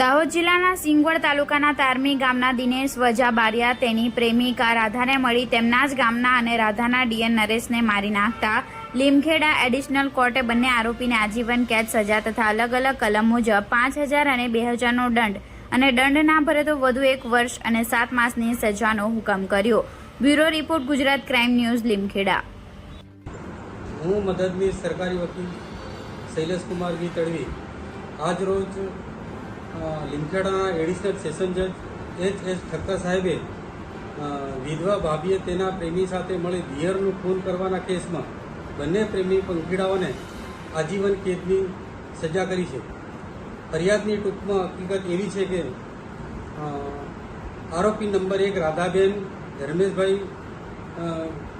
દાહોદ જિલ્લાના સિંગવડ તાલુકાના તારમી ગામના દિનેશ, વજા, બારિયા, તેની પ્રેમિકા રાધાને મળી તેમના જ ગામના અને રાધાના ડીએન નરેશને મારી નાખતા લીમખેડા એડિશનલ કોર્ટે બંને આરોપીને આજીવન કેદ સજા તથા અલગ અલગ કલમ મુજબ પાંચ હજાર અને બે હજારનો દંડ અને દંડ ના ભરે તો વધુ એક વર્ષ અને સાત માસની સજાનો હુકમ કર્યો. Bureau report, Gujarat crime news, Limkheda. હું મદદનીશ સરકારી વકીલ શૈલેષકુમાર વી તડવી. આજ લીમખેડાના એડિશનલ સેશન જજ એચ એસ ઠક્કર સાહેબે વિધવા ભાભીએ તેના પ્રેમી સાથે મળી દિયરનું ખૂન કરવાના કેસમાં બંને પ્રેમી પંખીડાઓને આજીવન કેદની સજા કરી છે. ફરિયાદની ટૂંકમાં હકીકત એવી છે કે આરોપી નંબર એક રાધાબેન, ધર્મેશભાઈ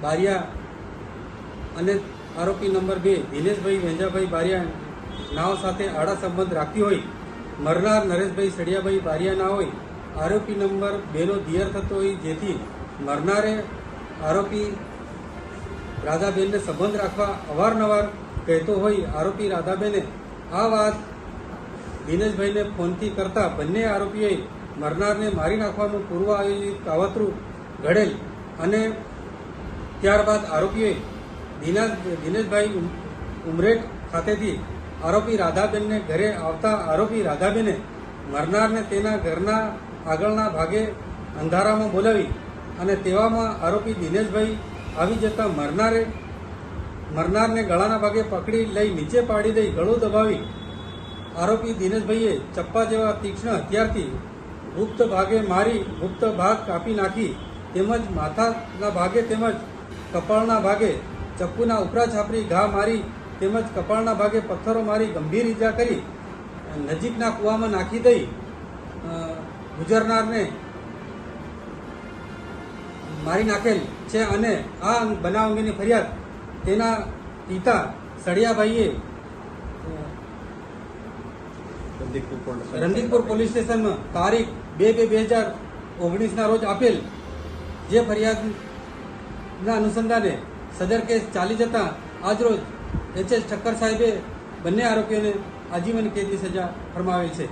બારિયા અને આરોપી નંબર બે દિનેશભાઈ વેંજાભાઈ બારિયા નાવ સાથે આડા સંબંધ રાખ્યો હોય મરનાર નરેશભાઈ સડિયાભાઈ બારિયાના હોય, આરોપી નંબર બેનો દિયર થતો હોય, જેથી મરનારે આરોપી રાધાબેનને સંબંધ રાખવા અવારનવાર કહેતો હોય આરોપી રાધાબેને. આ વાત દિનેશભાઈને ફોનથી કરતા બંને આરોપીઓએ મરનારને મારી નાખવાનું પૂર્વ આયોજિત કાવતરું ઘડેલ અને ત્યારબાદ આરોપીએ દિના દિનેશભાઈ ઉમ- ઉમરેઠ ખાતેથી આરોપી રાધાબેનને ઘરે આવતા આરોપી રાધાબેને મરનારને તેના ઘરના આગળના ભાગે અંધારામાં બોલાવી અને તેવામાં આરોપી દિનેશભાઈ આવી જતા મરનારે મરનારને ગળાના ભાગે પકડી લઈ નીચે પાડી દઈ ગળું દબાવી આરોપી દિનેશભાઈએ ચપ્પા જેવા તીક્ષ્ણ હથિયારથી ગુપ્ત ભાગે મારી ગુપ્ત ભાગ કાપી નાખી તેમજ માથાના ભાગે તેમજ કપાળના ભાગે ચપ્પુના ઉપરા છાપરી ઘા મારી તેમજ કપાળના ભાગે પથ્થરો મારી ગંભીર ઈજા કરી, નજીકના કૂવામાં નાખી દઈ ગુજરનારને મારી નાખેલ છે અને આ બનાવ અંગેની ફરિયાદ તેના પિતા સળિયાભાઈએ રંદીપુર પોલીસ સ્ટેશનમાં તારીખ બે બે બે હજાર ઓગણીસના રોજ આપેલ જે ફરિયાદના અનુસંધાને સદર કેસ ચાલી જતા આજરોજ એચ એસ ઠક્કર સાહેબે બંને આરોપીઓને આજીવન કેદની સજા ફરમાવી છે.